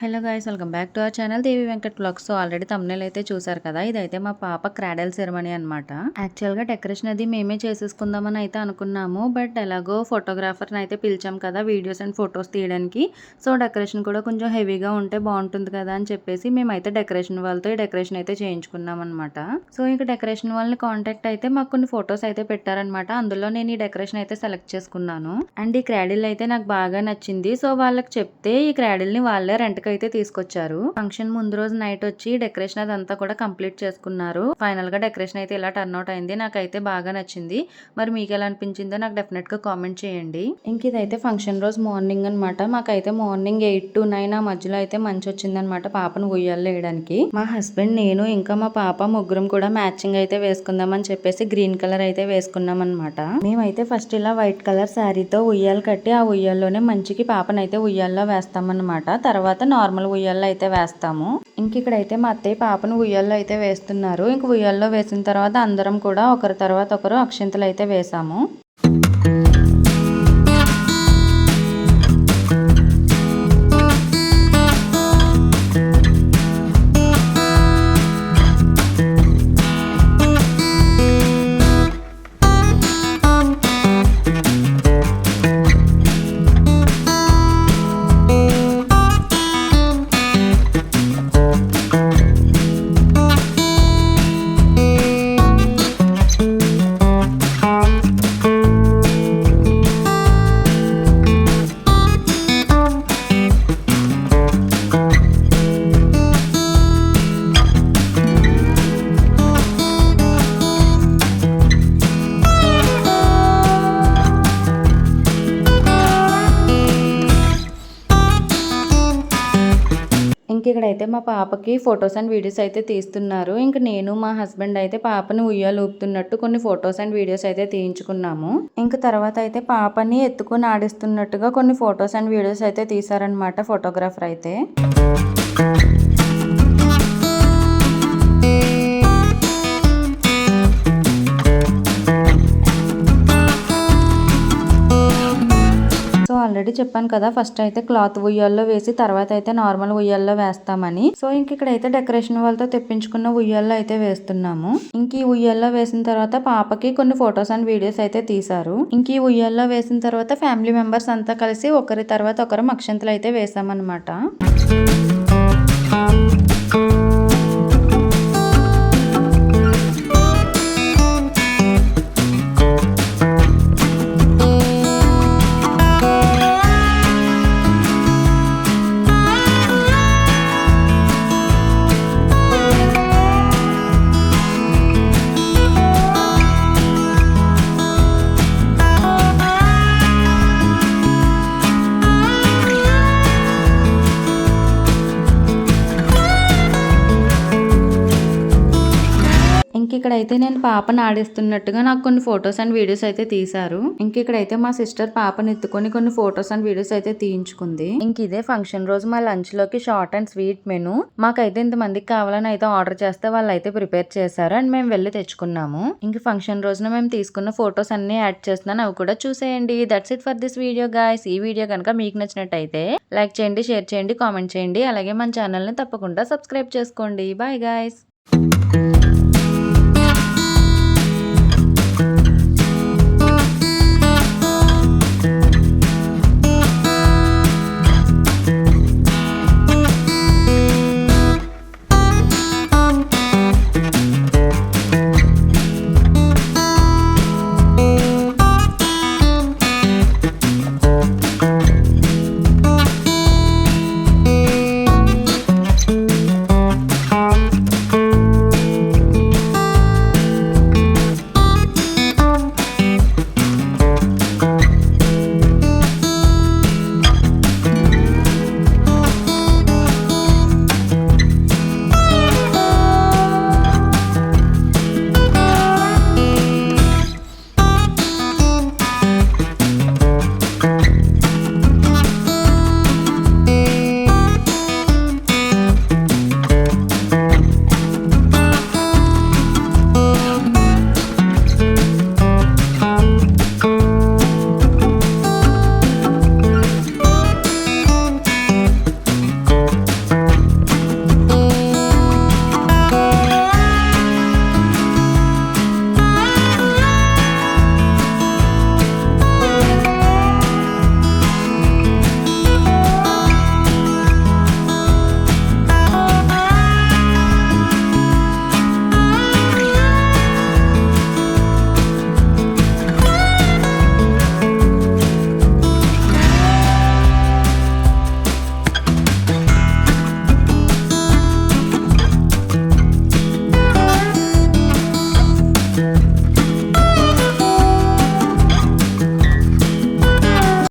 Hello guys welcome back to our channel Devi Venkat vlogs so already thumbnail అయితే చూసారు కదా ఇదైతే మా పాప క్రాడల్ సెరమనీ అనమాట యాక్చువల్గా డెకరేషన్ అది మేమే చేసేసుకుందామని అయితే అనుకున్నాము బట్ ఎలాగో ఫోటోగ్రాఫర్ని అయితే పిలిచాం కదా వీడియోస్ అండ్ ఫొటోస్ తీయడానికి. సో డెకరేషన్ కూడా కొంచెం హెవీగా ఉంటే బాగుంటుంది కదా అని చెప్పేసి మేమైతే డెకరేషన్ వాళ్ళతో ఈ డెకరేషన్ అయితే చేయించుకున్నాం అనమాట సో ఇంకా డెకరేషన్ వాళ్ళని కాంటాక్ట్ అయితే మాకు కొన్ని ఫొటోస్ అయితే పెట్టారనమాట అందులో నేను ఈ డెకరేషన్ అయితే సెలెక్ట్ చేసుకున్నాను. అండ్ ఈ క్రాడిల్ అయితే నాకు బాగా నచ్చింది. సో వాళ్ళకి చెప్తే ఈ క్రాడిల్ని వాళ్ళే రెంట్ అయితే తీసుకొచ్చారు. ఫంక్షన్ ముందు రోజు నైట్ వచ్చి డెకరేషన్ అదంతా కూడా కంప్లీట్ చేసుకున్నారు. ఫైనల్గా డెకరేషన్ అయితే ఇలా టర్న్ అవుట్ అయింది. నాకైతే బాగా నచ్చింది. మరి మీకు ఎలా అనిపించిందో నాకు డెఫినెట్గా కామెంట్ చేయండి. ఇంక ఇదైతే ఫంక్షన్ రోజు మార్నింగ్ అనమాట మాకైతే మార్నింగ్ ఎయిట్ టు నైన్ ఆ మధ్యలో అయితే మంచి వచ్చిందనమాట పాపను ఉయ్యాలు వేయడానికి. మా హస్బెండ్ నేను ఇంకా మా పాప ముగ్గురం కూడా మ్యాచింగ్ అయితే వేసుకుందామని చెప్పేసి గ్రీన్ కలర్ అయితే వేసుకున్నాం అనమాట మేమైతే ఫస్ట్ ఇలా వైట్ కలర్ శారీతో ఉయ్యాలు కట్టి ఆ ఉయ్యాల్లోనే మంచికి పాపనైతే ఉయ్యాల్లో వేస్తామన్నమాట. తర్వాత నార్మల్ ఉయ్యాల్లో అయితే వేస్తాము. ఇంక ఇక్కడైతే మా అత్తయ్య పాపను ఉయ్యాల్లో అయితే వేస్తున్నారు. ఇంక ఉయ్యాల్లో వేసిన తర్వాత అందరం కూడా ఒకరి తర్వాత ఒకరు అక్షింతలు అయితే వేసాము. ఇక్కడైతే మా పాపకి ఫొటోస్ అండ్ వీడియోస్ అయితే తీస్తున్నారు. ఇంకా నేను మా హస్బెండ్ అయితే పాపని ఉయ్యాలు ఊపుతున్నట్టు కొన్ని ఫొటోస్ అండ్ వీడియోస్ అయితే తీయించుకున్నాము. ఇంకా తర్వాత అయితే పాపని ఎత్తుకుని ఆడిస్తున్నట్టుగా కొన్ని ఫొటోస్ అండ్ వీడియోస్ అయితే తీసారనమాట ఫోటోగ్రాఫర్ అయితే. చెప్పాను కదా ఫస్ట్ అయితే క్లాత్ ఉయ్యాల్లో వేసి తర్వాత అయితే నార్మల్ ఉయ్యాల్లో వేస్తామని. సో ఇంక ఇక్కడైతే డెకరేషన్ వాళ్ళతో తెప్పించుకున్న ఉయ్యాల్లో అయితే వేస్తున్నాము. ఇంక ఈ ఉయ్యాల్లో వేసిన తర్వాత పాపకి కొన్ని ఫొటోస్ అండ్ వీడియోస్ అయితే తీసారు ఇంక ఈ ఉయ్యాల్లో వేసిన తర్వాత ఫ్యామిలీ మెంబర్స్ అంతా కలిసి ఒకరి తర్వాత ఒకరు మక్షంతలు అయితే వేసామన్నమాట ఇంక ఇక్కడైతే నేను పాపను ఆడిస్తున్నట్టుగా నాకు కొన్ని ఫొటోస్ అండ్ వీడియోస్ అయితే తీశారు. ఇంక ఇక్కడైతే మా సిస్టర్ పాపను ఎత్తుకొని కొన్ని ఫొటోస్ అండ్ వీడియోస్ అయితే తీయించుకుంది. ఇంక ఇదే ఫంక్షన్ రోజు మా లంచ్లోకి షార్ట్ అండ్ స్వీట్ మెను. మాకైతే ఇంతమందికి కావాలని అయితే ఆర్డర్ చేస్తే వాళ్ళు అయితే ప్రిపేర్ చేశారు అండ్ మేము వెళ్ళి తెచ్చుకున్నాము. ఇంక ఫంక్షన్ రోజున మేము తీసుకున్న ఫొటోస్ అన్ని యాడ్ చేస్తున్నాను. అవి కూడా చూసేయండి. That's it for this video guys ఈ వీడియో కనుక మీకు నచ్చినట్టయితే లైక్ చేయండి షేర్ చేయండి కామెంట్ చేయండి. అలాగే మన ఛానల్ని తప్పకుండా సబ్స్క్రైబ్ చేసుకోండి. Bye guys